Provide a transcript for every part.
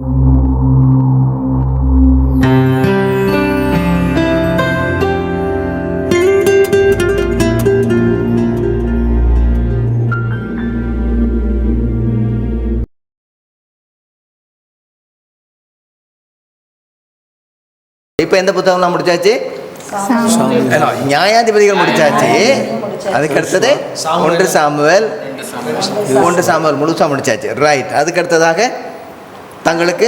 இப்போ எந்த புத்தகம்லாம் முடிச்சாச்சு? நியாயாதிபதிகள் முடிச்சாச்சு. அதுக்கு அடுத்தது ஒன்று சாமுவேல் ஒன்று சாமுவேல் முழுசா முடிச்சாச்சு. ரைட் அதுக்கு அடுத்ததாக தங்களுக்கு?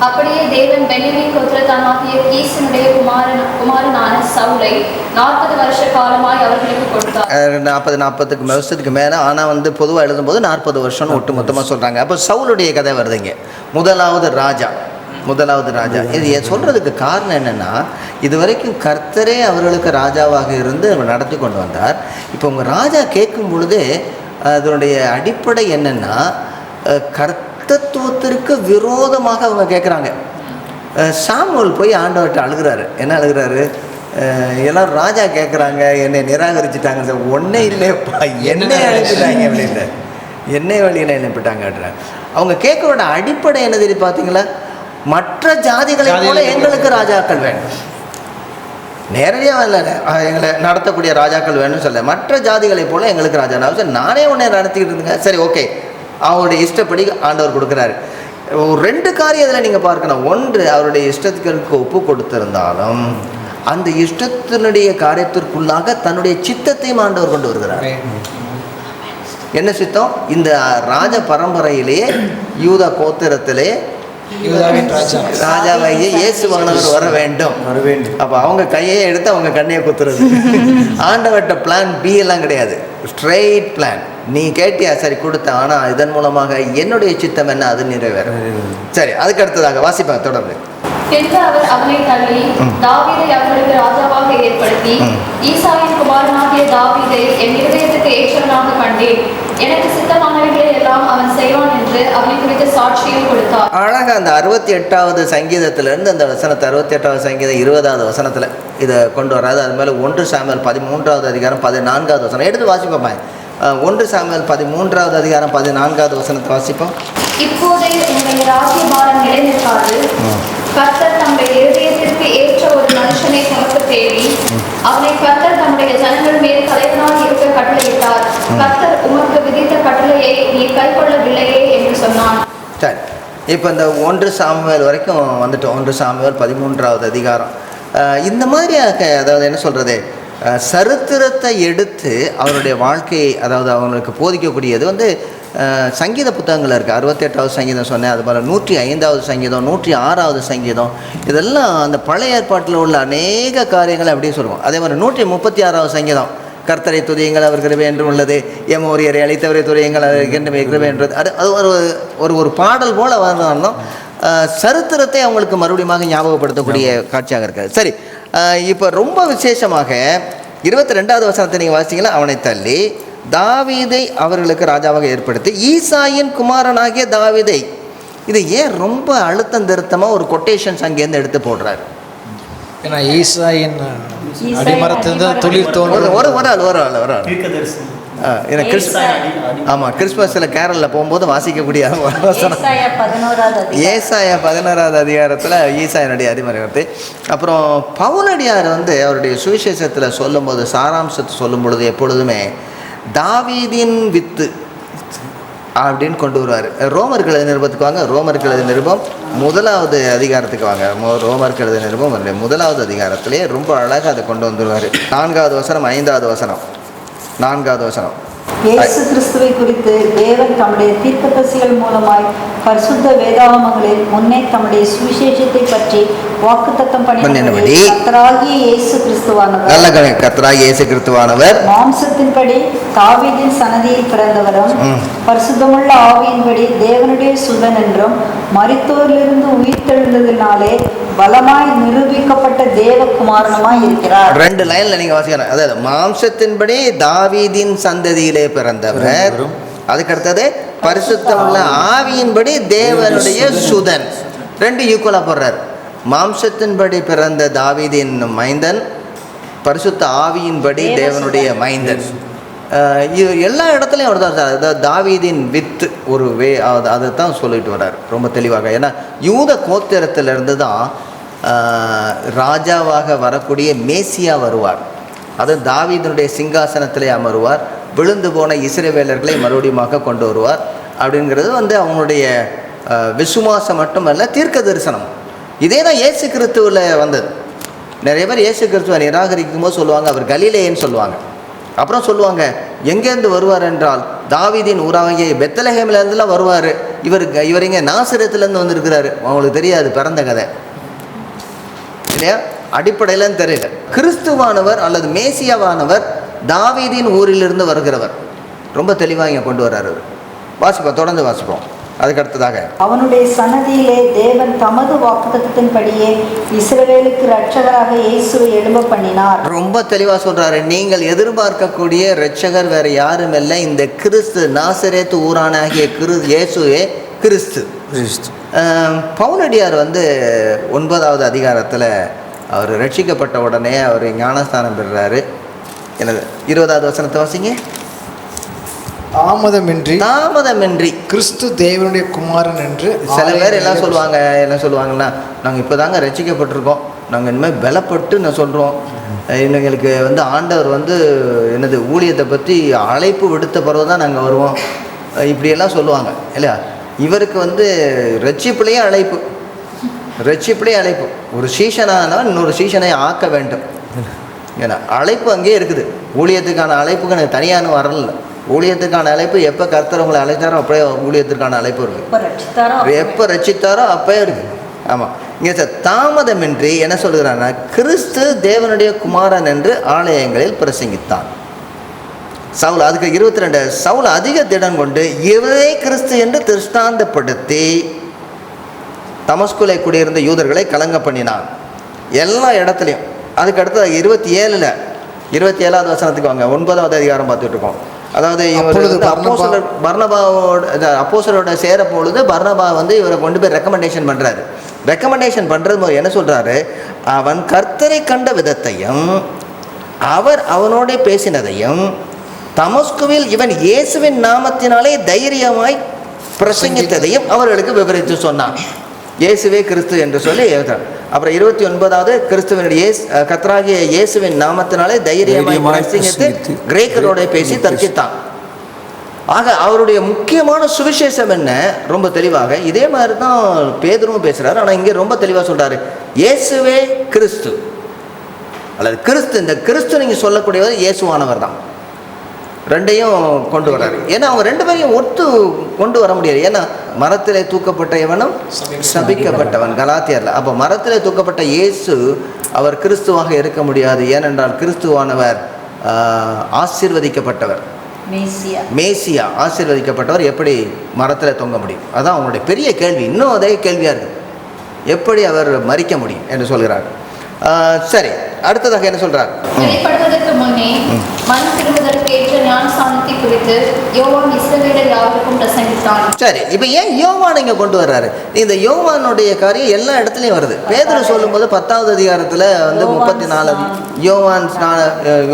அப்படியே தேவன் பென்யமின் கோத்திரத்தானாகிய கீசனுடைய குமாரன் குமாரனான சவுலை நாற்பது வருஷ காலமாய் அவர்களுக்கு கொடுத்தார். நாற்பது நாற்பதுக்கு வருஷத்துக்கு மேலே. ஆனால் வந்து பொதுவாக எழுதும்போது நாற்பது வருஷம்னு ஒட்டு மொத்தமாக சொல்கிறாங்க அப்போ சவுலுடைய கதை வருதுங்க முதலாவது ராஜா. முதலாவது ராஜா. இது சொல்றதுக்கு காரணம் என்னன்னா இது வரைக்கும் கர்த்தரே அவர்களுக்கு ராஜாவாக இருந்து நடத்தி கொண்டு வந்தார். இப்போ உங்கள் ராஜா கேட்கும் பொழுது அதனுடைய அடிப்படை என்னன்னா அஹ், கர்த்தத்துவத்திற்கு விரோதமாக அவங்க கேட்குறாங்க சாமுவல் போய் ஆண்டவர்கிட்ட அழுகிறாரு. என்ன அழுகிறாரு? அஹ், எல்லாரும் ராஜா கேட்குறாங்க என்னை நிராகரிச்சுட்டாங்க ஒன்றே இல்லையப்பா என்னை அனுப்பிட்டாங்க அப்படின்னு என்னை வழியில் அனுப்பிட்டாங்க. அவங்க கேட்குறோட அடிப்படை என்ன தெரியும் பார்த்தீங்களா? மற்ற ஜாதிகளை போல ஜாதிகளை எங்களுக்கு ராஜாக்கள் வேண்டும் நேரடியாக இல்லை எங்களை நடத்தக்கூடிய ராஜாக்கள் வேணும்னு சொல்ல மற்ற ஜாதிகளைப் போல எங்களுக்கு ராஜா நான் நானே உன்னை நடத்திக்கிட்டு இருந்தேங்க சரி ஓகே. அவருடைய இஷ்டப்படி ஆண்டவர் கொடுக்குறாரு. ஒரு ரெண்டு காரியம் இதில் நீங்கள் பார்க்கணும். ஒன்று அவருடைய இஷ்டத்துக்கு ஒப்பு கொடுத்திருந்தாலும் அந்த இஷ்டத்தினுடைய காரியத்திற்குள்ளாக தன்னுடைய சித்தத்தையும் ஆண்டவர் கொண்டு வருகிறார். என்ன சித்தம்? இந்த ராஜ பரம்பரையிலேயே யூதா கோத்திரத்திலே ராஜாவாகிய இயேசுவானவர் வர வேண்டும். வர வேண்டும். அப்போ அவங்க கையை எடுத்து அவங்க கண்ணையை குத்துறது. ஆண்டவர்கிட்ட பிளான் பி எல்லாம் கிடையாது. ஸ்ட்ரெயிட் பிளான் நீ கேட்டியா சரி கொடுத்த ஆனால் இதன் மூலமாக என்னுடைய சித்தம் என்ன? அது நிறைவேறும். சரி அதுக்கு அடுத்ததாக வாசிப்பேன் தொடர்ந்து. பின்பு அவர் அவனை தள்ளி தாவீதை அவர்களுக்கு ராஜாவாக ஏற்படுத்தி ம். ஈசாயின் குமாரனாகிய தாவீதை என் இருதயத்துக்கு ஏற்றவனாக கண்டேன். எனக்கு சித்தமானவைகளை எல்லாம் அவன் செய்வான் என்று அவனை குறித்து சாட்சியும் கொடுத்தார். அழகாக அந்த அறுபத்தி எட்டாவது சங்கீதத்திலேருந்து அந்த வசனத்தை அறுபத்தி எட்டாவது சங்கீதம் இருபதாவது வசனத்தில் இதை கொண்டு வராது. அது மேலே ஒன்று சாமியல் பதிமூன்றாவது அதிகாரம் பதினான்காவது வசனம். எடுத்து வாசிப்போம்மா. அஹ், ஒன்று சாமியல் பதிமூன்றாவது அதிகாரம் பதினான்காவது வசனத்தை வாசிப்போம். இப்போதே உங்களுடைய ராஜ்யபாரம் நிலைநிற்காது. கர்த்தர் தம்முடைய இருதயத்திற்கு ஏற்ற ஒரு மனுஷனை தமக்கு தேடி அவனை கர்த்தர் தம்முடைய ஜனங்கள் மேல் தலைவனாக இருக்க கட்டளையிட்டார். கர்த்தர் உமக்கு விதித்த கட்டளையை நீ கைக்கொள்ளவில்லையே என்று சொன்னான். சரி. இப்போ இந்த ஒன்று சாமுவேல் வரைக்கும் வந்துட்டோம். ஒன்று சாமுவேல் பதிமூன்றாவது அதிகாரம். இந்த மாதிரியாக அதாவது என்ன சொல்கிறது சரித்திரத்தை எடுத்து அவருடைய வாழ்க்கையை அதாவது அவங்களுக்கு போதிக்கக்கூடியது வந்து சங்கீத புத்தகங்கள் இருக்குது அறுபத்தெட்டாவது சங்கீதம் சொன்னேன். அது போல் நூற்றி ஐந்தாவது சங்கீதம் நூற்றி ஆறாவது சங்கீதம். இதெல்லாம் அந்த பழைய ஏற்பாட்டில் உள்ள அநேக காரியங்களை அப்படியே சொல்லுவோம். அதே மாதிரி நூற்றி முப்பத்தி ஆறாவது சங்கீதம். கர்த்தரை துதியுங்கள் அவர் கிருபை என்று உள்ளது. எமோரியரை அழைத்தவரை துதியுங்கள் என்று கிருபை என்றது அது அது ஒரு ஒரு ஒரு பாடல் போல வரணும் சரித்திரத்தை அவங்களுக்கு மறுபடியும் ஞாபகப்படுத்தக்கூடிய காட்சியாக இருக்காது சரி இப்போ ரொம்ப விசேஷமாக இருபத்தி ரெண்டாவது வசனத்தை நீங்கள் வாசிங்களா அவனை தள்ளி தாவீதை அவர்களுக்கு ராஜாவாக ஏற்படுத்தி ஈசாயின் குமாரனாகிய தாவீதை. இது ஏன் ரொம்ப அழுத்தம் திருத்தமாக ஒரு கொட்டேஷன்ஸ் அங்கேருந்து எடுத்து போடுறாரு? ஏன்னா ஈசாயின் அடிமரத்திலிருந்து துளிர் ஒரு தோன்றும் ஒரு ஒரு ஆள் ஒரு ஆள் ஒரு ஆள். ஏன்னா கிறிஸ் ஆமாம் கிறிஸ்மஸில் கேரளில் போகும்போது வாசிக்கக்கூடிய வசனம். ஏசாயா பதினோராவது அதிகாரத்தில் ஈசாயனுடைய அதிமறைவத்தை அப்புறம் பவுலடியார் வந்து அவருடைய சுவிசேஷத்தில் சொல்லும்போது சாராம்சத்தை சொல்லும் பொழுது எப்பொழுதுமே தாவீதின் வித்து அப்படின்னு கொண்டு வருவார். ரோமர் கழுத நிருபத்துக்கு வாங்க. ரோமர் கழுத நிருபம் முதலாவது அதிகாரத்துக்கு வாங்க. மோ- ரோமர் கழுத நிருபம் முதலாவது அதிகாரத்திலே ரொம்ப அழகாக அதை கொண்டு வந்துருவார். நான்காவது வசனம் ஐந்தாவது வசனம். நான்காவது வசனம். இயேசு கிறிஸ்துவை குறித்து தேவன் தம்முடைய தீர்க்கதரிசிகள் மூலமாய் பரிசுத்த வேதாகமங்களில் முன்னே தம்முடைய சுவிசேஷத்தை பற்றி வாக்குத்தத்தம் பண்ணினபடி கர்த்தராகிய இயேசு கிறிஸ்துவானவர். நல்ல கர்த்தராகிய இயேசு கிறிஸ்துவானவர். மாம்சத்தின்படி தாவீதின் சன்னதியில் பிறந்தவரும். பரிசுத்தமுள்ள ஆவியின்படி தேவனுடைய சுதன் என்றும் மரித்தோரிலிருந்து உயிர்த்தெழுந்ததினாலே பலமாய் நிரூபிக்கப்பட்ட தேவகுமாரனுமாய் இருக்கிறார். ரெண்டு லைன்ல நீங்க வாசிக்கணும். அதாவது மாம்சத்தின்படி தாவீதின் சந்ததியிலே பிறந்தவர். அதுக்கு அடுத்தது பரிசுத்தமுள்ள ஆவியின்படி தேவனுடைய சுதன். ரெண்டு ஈக்குவலா போடுறார். மாம்சத்தின்படி பிறந்த தாவீதின் மைந்தன் பரிசுத்த ஆவியின்படி தேவனுடைய மைந்தன். இது எல்லா இடத்துலையும் அவர் தான் சார். அதாவது தாவீதின் வித்து ஒரு வே அது அதை தான் சொல்லிட்டு வர்றார். ரொம்ப தெளிவாக. ஏன்னா யூத கோத்திரத்திலிருந்து தான் ராஜாவாக வரக்கூடிய மேசியா வருவார். அது தாவீதனுடைய சிங்காசனத்திலே அமருவார். விழுந்து போன இஸ்ரவேலர்களை மறுபடியுமாக கொண்டு வருவார். அப்படிங்கிறது வந்து அவங்களுடைய விசுவாசம் மட்டுமல்ல தீர்க்க தரிசனம். இதே தான் இயேசு கிறிஸ்துவில் வந்தது. நிறைய பேர் இயேசு கிறிஸ்துவை நிராகரிக்கும் போது சொல்லுவாங்க அவர் கலிலேயன்னு சொல்லுவாங்க. அப்புறம் சொல்லுவாங்க எங்கேருந்து வருவார் என்றால் தாவிதின் ஊராகிய பெத்தலஹேமிலேருந்துலாம் வருவார். இவர் இவர் இங்கே நாசிரத்துலேருந்து வந்திருக்கிறாரு. அவங்களுக்கு தெரியாது பிறந்த கதை. இல்லையா? அடிப்படையிலன்னு தெரியல. கிறிஸ்துவானவர் அல்லது மேசியாவானவர் தாவீதின் ஊரிலிருந்து வருகிறவர். ரொம்ப தெளிவாக இங்கே கொண்டு வர்றாரு அவர். வாசிப்போம் தொடர்ந்து வாசிப்போம். அதுக்கு அடுத்ததாக அவனுடைய சன்னதியிலே தேவன் தமது வாக்குத்தத்தின்படியே இஸ்ரவேலுக்கு இரட்சகராக இயேசுவை எழும்ப பண்ணினார் ரொம்ப தெளிவாக சொல்கிறாரு நீங்கள் எதிர்பார்க்கக்கூடிய இரட்சகர் வேறு யாரும் இல்லை. இந்த கிறிஸ்து நாசரேத்து ஊரானாகிய கிரு இயேசுவே கிறிஸ்து. ஆம், பவுலடியார் வந்து ஒன்பதாவது அதிகாரத்தில் அவர் ரட்சிக்கப்பட்ட உடனே அவர் ஞானஸ்தானம் பெறுறாரு. எனது இருபதாவது வசனத்தை வாசிங்க. தாமதமின்றி தாமதமின்றி கிறிஸ்து தேவனுடைய குமாரன் என்று சில பேர் எல்லாம் சொல்லுவாங்க என்ன சொல்லுவாங்கன்னா நாங்கள் இப்போ தாங்க ரசிக்கப்பட்டிருக்கோம். நாங்கள் இனிமேல் பலப்பட்டு நான் சொல்கிறோம் எங்களுக்கு வந்து ஆண்டவர் வந்து என்னது ஊழியத்தை பற்றி அழைப்பு விடுத்த பிறகு தான் நாங்கள் வருவோம். இப்படியெல்லாம் சொல்லுவாங்க இல்லையா? இவருக்கு வந்து ரட்சிப்புலேயே அழைப்பு. ரட்சிப்புலேயே அழைப்பு. ஒரு சீசனானா இன்னொரு சீசனை ஆக்க வேண்டும். ஏன்னா அழைப்பு அங்கேயே இருக்குது. ஊழியத்துக்கான அழைப்புக்கு எனக்கு தனியான வரல. ஊழியத்துக்கான அழைப்பு எப்போ கர்த்தர் உங்களை அழைச்சாரோ அப்படியே ஊழியத்திற்கான அழைப்பு இருக்குது எப்ப ரட்சித்தாரோ அப்போ இருக்கு. ஆமாம் இங்கே சார் தாமதமின்றி என்ன சொல்கிறான்னா கிறிஸ்து தேவனுடைய குமாரன் என்று ஆலயங்களில் பிரசங்கித்தான். சவுல் அதுக்கு இருபத்தி ரெண்டு சவுல் அதிக திடன் கொண்டு இவரே கிறிஸ்து என்று திருஷ்டாந்தப்படுத்தி தமஸ்குலை குடியிருந்த யூதர்களை கலங்க பண்ணினான். எல்லா இடத்துலையும். அதுக்கு அடுத்து இருபத்தி ஏழில் இருபத்தி ஏழாவது வசனத்துக்கு வாங்க ஒன்பதாவது அதிகாரம் பார்த்துட்டு இருக்கோம். அதாவது இவர் அப்போஸ்தலர் பர்னபாவோட அப்போஸ்தலரோட சேர பொழுது பர்னபா வந்து இவரை கொண்டு போய் ரெக்கமெண்டேஷன் பண்ணுறாரு ரெக்கமெண்டேஷன் பண்ணுறது என்ன சொல்கிறாரு அவன் கர்த்தரை கண்ட விதத்தையும் அவர் அவனோட பேசினதையும் தமஸ்குவில் இவன் இயேசுவின் நாமத்தினாலே தைரியமாய் பிரசங்கித்ததையும் அவர்களுக்கு விவரித்து சொன்னான். இயேசுவே கிறிஸ்து என்று சொல்லி எழுதுறார். அப்புறம் இருபத்தி ஒன்பதாவது கிறிஸ்துவனுடைய இயேசு கத்தராகிய இயேசுவின் நாமத்தினாலே தைரியமாய் பிரசங்கித்து கிரேக்கரோட பேசி தர்க்கித்தான். ஆக அவருடைய முக்கியமான சுவிசேஷம் என்ன? ரொம்ப தெளிவாக இதே மாதிரி தான் பேதரும் பேசுகிறார் ஆனால் இங்கே ரொம்ப தெளிவாக சொல்கிறாரு இயேசுவே கிறிஸ்து. அல்லது கிறிஸ்து இந்த கிறிஸ்து நீங்கள் சொல்லக்கூடியவர் இயேசுவானவர் தான் ரெண்டையும் கொண்டு வர்றாரு. ஏன்னா அவங்க ரெண்டு பேரையும் ஒத்து கொண்டு வர முடியாது. ஏன்னா மரத்திலே தூக்கப்பட்ட எவனும் சபிக்கப்பட்டவன். கலாத்தியர்ல. அப்போ மரத்திலே தூக்கப்பட்ட இயேசு அவர் கிறிஸ்துவாக இருக்க முடியாது. ஏனென்றால் கிறிஸ்துவானவர் ஆசீர்வதிக்கப்பட்டவர். மேசியா. மேசியா ஆசீர்வதிக்கப்பட்டவர் எப்படி மரத்தில் தொங்க முடியும்? அதான் அவங்களுடைய பெரிய கேள்வி. இன்னும் அதே கேள்வியாக இருக்குது எப்படி அவர் மறிக்க முடியும் என்று சொல்கிறார். சரி. அடுத்ததாக என்ன சொல்கிறார் வெளிப்படுவதற்கு முன்னே மண் திரும்புதற்கு ஏற்ற ஞானஸ்தானத்தை குறித்து யோவான் இஸ்ரவேலர் யாவருக்கும் பிரசங்கித்தான். சரி இப்போ ஏன் யோவான் இங்கே கொண்டு வர்றாரு? இந்த யோவானுடைய காரியம் எல்லா இடத்துலையும் வருது. பேதர் சொல்லும்போது பத்தாவது அதிகாரத்தில் வந்து முப்பத்தி நாலு யோவான்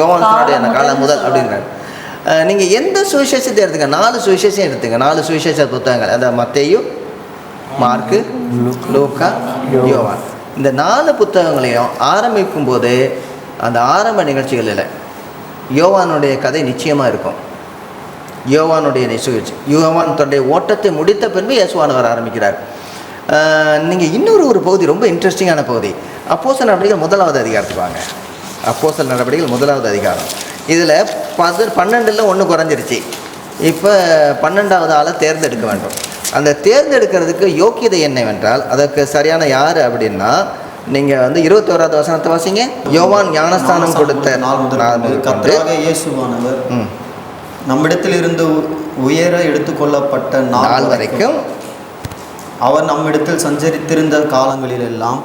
யோவான் காலம் முதல் அப்படிங்கிறாரு. அஹ், நீங்க எந்த சுவிசேஷத்தை எடுத்துங்க நாலு சுவிசேஷம் எடுத்துங்க நாலு சுவிசேஷ புத்தகங்கள். அந்த மத்தேயு மார்க்கு லூக்கா யோவான். இந்த நாலு புத்தகங்களையும் ஆரம்பிக்கும் போது அந்த ஆரம்ப நிகழ்ச்சிகளில் யோவானுடைய கதை நிச்சயமாக இருக்கும். யோவானுடைய நிகழ்ச்சி யோவான் தன்னுடைய ஓட்டத்தை முடித்த பின்பு வர ஆரம்பிக்கிறார். நீங்கள் இன்னொரு ஒரு பகுதி ரொம்ப இன்ட்ரெஸ்டிங்கான பகுதி. அப்போசல் நடவடிக்கைகள் முதலாவது அதிகாரத்துக்கு வாங்க. அப்போசல் நடவடிக்கைகள் முதலாவது அதிகாரம். இதில் பது பன்னெண்டில் ஒன்று குறைஞ்சிருச்சு. இப்போ பன்னெண்டாவது ஆளை தேர்ந்தெடுக்க வேண்டும். அந்த தேர்ந்தெடுக்கிறதுக்கு யோக்கியதை என்னவென்றால் அதற்கு சரியான யார் அப்படின்னா நீங்கள் வந்து இருபத்தி ஓராவது வசனத்தை வாசிங்க. யோவான் ஞானஸ்தானம் கொடுத்த நாள் முதல் கர்த்தராக இயேசுவானவர் நம்மிடத்தில் இருந்து உயர எடுத்துக்கொள்ளப்பட்ட நாள் வரைக்கும். அவர் நம்மிடத்தில் சஞ்சரித்திருந்த காலங்களிலெல்லாம்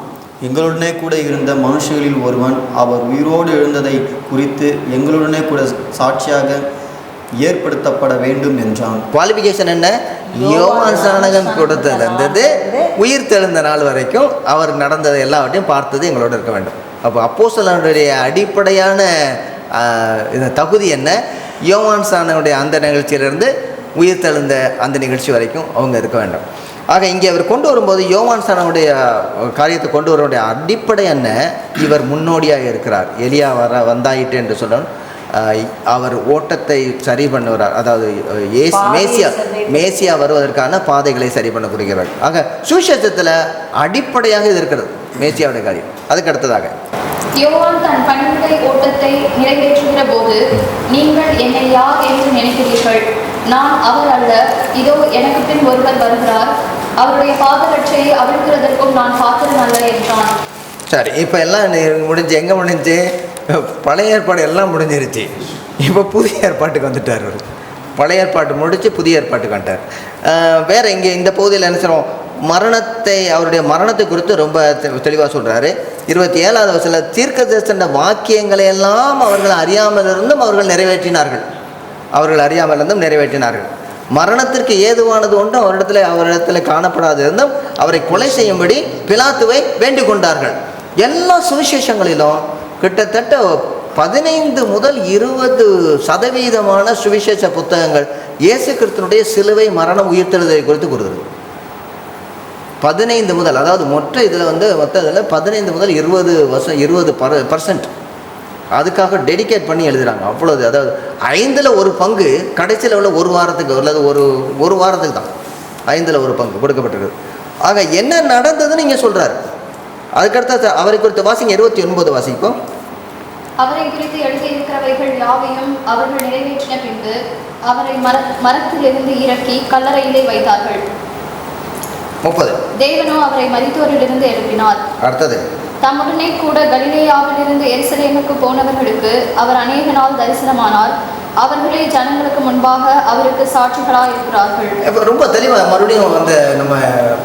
எங்களுடனே கூட இருந்த மனுஷர்களில் ஒருவன் அவர் உயிரோடு எழுந்ததை குறித்து எங்களுடனே கூட சாட்சியாக ஏற்படுத்தப்பட வேண்டும் என்றான். குவாலிஃபிகேஷன் என்ன? யோவான் சாணகன் கொடுத்ததுலேருந்தது உயிர் தெழுந்த நாள் வரைக்கும் அவர் நடந்தது எல்லாவற்றையும் பார்த்தது எங்களோட இருக்க வேண்டும். அப்போ அப்போசலனுடைய அடிப்படையான இந்த தகுதி என்ன? யோவான் சாணனுடைய அந்த நிகழ்ச்சியிலிருந்து உயிர் தெழுந்த அந்த நிகழ்ச்சி வரைக்கும் அவங்க இருக்க வேண்டும். ஆக இங்கே அவர் கொண்டு வரும்போது யோவான் சானனுடைய காரியத்தை கொண்டு வரவுடைய அடிப்படை என்ன? இவர் முன்னோடியாக இருக்கிறார். எலியா வர வந்தாயிட்டு என்று சொல்லணும். அவர் ஓட்டத்தை சரி பண்ணுகிறார். அதாவது பாதையை மேசியா மேசியா வருவதற்கான பாதைகளை சரி பண்ணக்கூடியவர் ஆக சுவிசேஷத்தில் அடிப்படையாக இது இருக்கிறது மேசியாவுடைய காரியம். அதுக்கு அடுத்ததாக. யோவான் தன் பணிவிடை ஓட்டத்தை நிறைவேற்றுகிற போது நீங்கள் என்னை யார் என்று நினைக்கிறீர்கள்? நான் அவர் அல்ல. இதோ எனக்கு பின் ஒருவர் வருகிறார். அவருடைய பாதரட்சையை அவிழ்க்கிறதற்கும் நான் பாத்திரம் அல்ல என்றான். சரி இப்போ எல்லாம் முடிஞ்சு எங்கே முடிஞ்சு? பழைய ஏற்பாடு எல்லாம் முடிஞ்சிருச்சு. இப்போ புதிய ஏற்பாட்டுக்கு வந்துட்டார் அவர் பழைய ஏற்பாட்டு முடித்து புதிய ஏற்பாட்டுக்கு வந்துட்டார். வேறு இங்கே இந்த பகுதியில் என்ன சொல்லுவோம் மரணத்தை அவருடைய மரணத்தை குறித்து ரொம்ப தெளிவாக சொல்கிறாரு இருபத்தி ஏழாவது வருஷத்தில் தீர்க்க வாக்கியங்களை எல்லாம் அவர்கள் அறியாமல் இருந்தும் அவர்கள் நிறைவேற்றினார்கள். அவர்கள் அறியாமல் இருந்தும் நிறைவேற்றினார்கள். மரணத்திற்கு ஏதுவானது ஒன்றும் அவரிடத்தில் அவரிடத்தில் காணப்படாது இருந்தும் அவரை கொலை செய்யும்படி பிலாத்துவை வேண்டிக் கொண்டார்கள். எல்லா சுவிசேஷங்களிலும் கிட்டத்தட்ட பதினைந்து முதல் இருபது சதவீதமான சுவிசேஷ புத்தகங்கள் இயேசு கிறிஸ்தனுடைய சிலுவை மரணம் உயிர்த்தெழுதலை குறித்து கூறுகிறது. பதினைந்து முதல் அதாவது மொத்த இதில் வந்து மொத்த இதில் பதினைந்து முதல் இருபது வருஷம் இருபது பர் பர்சன்ட் அதுக்காக டெடிகேட் பண்ணி எழுதுறாங்க. அவ்வளோது அதாவது ஐந்தில் ஒரு பங்கு கடைசியில் உள்ள ஒரு வாரத்துக்கு அல்லது ஒரு ஒரு வாரத்துக்கு தான். ஐந்தில் ஒரு பங்கு கொடுக்கப்பட்டிருக்கு. ஆக என்ன நடந்ததுன்னு இங்கே சொல்கிறாரு அதுக்கடுத்த அவரை குறித்து வாசிங்க இருபத்தி ஒன்பது வாசிப்போம். அவரை குறித்து எழுதியிருக்கிறவைகள் யாவையும் அவர்கள் நிறைவேற்றின பின்பு அவரை மர மரத்திலிருந்து இறக்கி கல்லறையிலே வைத்தார்கள். முப்பது. தேவனோ அவரை மரித்தோரிலிருந்து எழுப்பினார். அடுத்தது. தம்முடனே கூட கலிலேயாவிலிருந்து எருசலேமுக்கு போனவர்களுக்கு அவர் அநேக நாள் தரிசனமானார். அவர்களே ஜனங்களுக்கு முன்பாக அவருக்கு சாட்சிகளாய் இருக்கிறார்கள் இப்போ ரொம்ப தெளிவாக மறுபடியும் அந்த நம்ம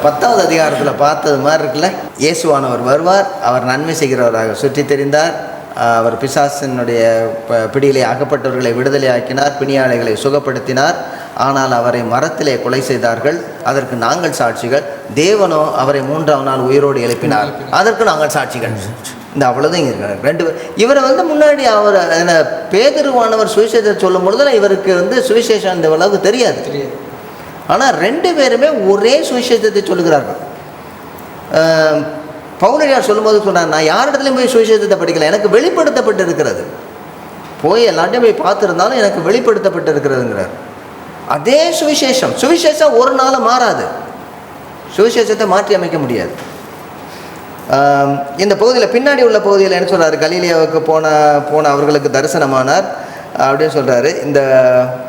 பத்தாவது அதிகாரத்தில் பார்த்தது மாதிரி இருக்குல்ல? இயேசுவானவர் வருவார் அவர் நன்மை செய்கிறவராக சுற்றி தெரிந்தார். அவர் பிசாசினுடைய ப- பிடியிலே அகப்பட்டவர்களை விடுதலை ஆக்கினார் பிணியாளைகளை சுகப்படுத்தினார். ஆனால் அவரை மரத்திலே கொலை செய்தார்கள். அதற்கு நாங்கள் சாட்சிகள். தேவனோ அவரை மூன்றாம் நாள் உயிரோடு எழுப்பினார். அதற்கு நாங்கள் சாட்சிகள். இந்த அவ்வளோதான் இங்கே இருக்காங்க. ரெண்டு பேர். இவரை வந்து முன்னாடி அவர் என்ன பேதருவானவர் சுவிசேஷத்தை சொல்லும் பொழுதுல இவருக்கு வந்து சுவிசேஷம் இந்த அளவுக்கு தெரியாது. ஆனால் ரெண்டு பேருமே ஒரே சுவிசேஷத்தை சொல்லுகிறார்கள். பவுலடியார் சொல்லும்போது சொன்னார் நான் யார் இடத்துலையும் போய் சுவிசேஷத்தை படிக்கல எனக்கு வெளிப்படுத்தப்பட்டு இருக்கிறது போய் எல்லாத்தையும் போய் பார்த்துருந்தாலும் எனக்கு வெளிப்படுத்தப்பட்டு இருக்கிறதுங்கிறார் அதே சுவிசேஷம். சுவிசேஷம் ஒரு நாள் மாறாது. சுவிசேஷத்தை மாற்றி அமைக்க முடியாது. இந்த பகுதியில் பின்னாடி உள்ள பகுதியில் என்ன சொல்கிறார் கலீலியாவுக்கு போன போன அவர்களுக்கு தரிசனமானார். அப்படின்னு சொல்றாரு. இந்த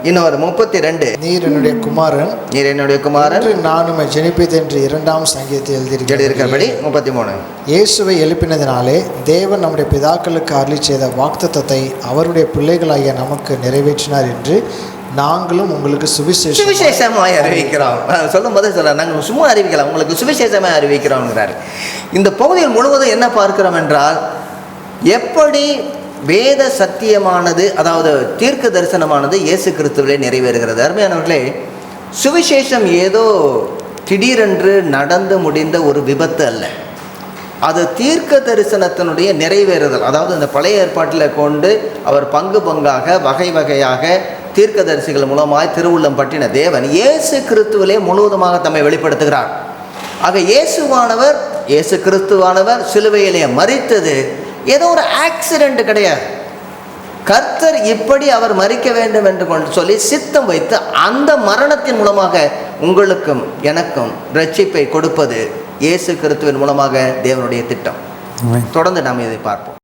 இன்னொரு முப்பத்தி ரெண்டு நீர் என்னுடைய குமாரன். நீர் என்னுடைய குமாரன். என்று நான் உம்மை ஜெனிப்பது என்று இரண்டாம் சங்கீதத்தில் எழுதியிருக்கிறபடி எழுதியிருக்கிறபடி முப்பத்தி மூணு இயேசுவை எழுப்பினதினாலே தேவன் நம்முடைய பிதாக்களுக்கு அருளி செய்த வாக்குத்தத்தத்தை அவருடைய பிள்ளைகளாகிய நமக்கு நிறைவேற்றினார் என்று நாங்களும் உங்களுக்கு சுவிசேஷம் சுவிசேஷமாய் அறிவிக்கிறோம். சொல்லும் போதே சொல்ல நாங்கள் சும்மா அறிவிக்கலாம் உங்களுக்கு சுவிசேஷமாய் அறிவிக்கிறோம்ங்கிறார். இந்த பகுதியில் முழுவதும் என்ன பார்க்கிறோம் என்றால் எப்படி வேத சத்தியமானது அதாவது தீர்க்க தரிசனமானது இயேசு கிறிஸ்துவிலே நிறைவேறுகிறது. அருமையானவர்களே சுவிசேஷம் ஏதோ திடீரென்று நடந்து முடிந்த ஒரு விபத்து அல்ல. அது தீர்க்க தரிசனத்தினுடைய நிறைவேறுதல். அதாவது இந்த பழைய ஏற்பாட்டில் கொண்டு அவர் பங்கு பங்காக வகை வகையாக தீர்க்கதரிசிகள் மூலமாய் திருவுள்ளம் பற்றின தேவன் இயேசு கிறிஸ்துவிலே முழுவதுமாக தம்மை வெளிப்படுத்துகிறார். ஆக இயேசுவானவர் இயேசு கிறிஸ்துவானவர் சிலுவையிலே மறித்தது ஏதோ ஒரு ஆக்சிடென்ட் கிடையாது. கர்த்தர் இப்படி அவர் மறிக்க வேண்டும் என்று கொண்டு சொல்லி சித்தம் வைத்து அந்த மரணத்தின் மூலமாக உங்களுக்கும் எனக்கும் ரட்சிப்பை கொடுப்பது இயேசு கிறிஸ்துவின் மூலமாக தேவனுடைய திட்டம். தொடர்ந்து நாம் இதை பார்ப்போம்.